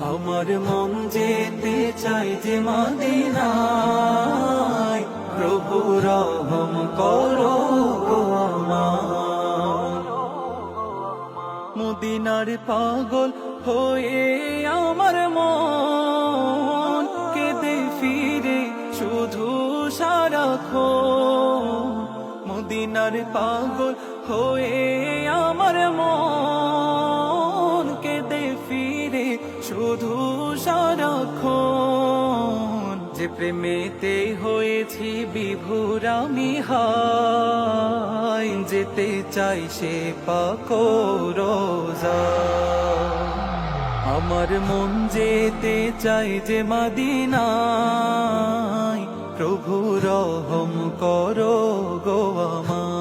আমার মন যেতে চাই যে মাদিনায়, প্রভু রহম করো মদিনার পাগল হয়ে আমার মন কেঁদে ফিরে শুধু সারাখো মদিনার পাগল হয়ে আমার মন শুধু সারাক্ষণ যে প্রেমেতে হয়েছি বিভুর আমি হাই, যেতে চাই সে রোজা। আমার মন যেতে চাই যে মাদিনায়, প্রভু রহম করো গো আমার।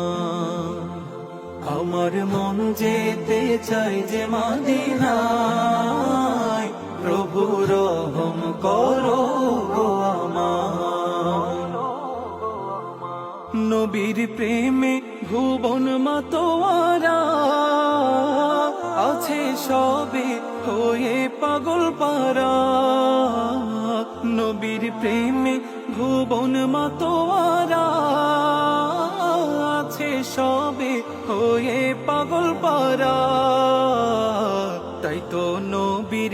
আমার মন যেতে চাই যে মাদিনায় প্রভু রহম করো নবীর প্রেমে ভুবন মাতোয়ারা আছে সবে হয়ে পাগল পারা। নবীর প্রেমে ভুবন মাতোয়ারা আছে সবে হয়ে পাগল পারা। তাই তো নবীর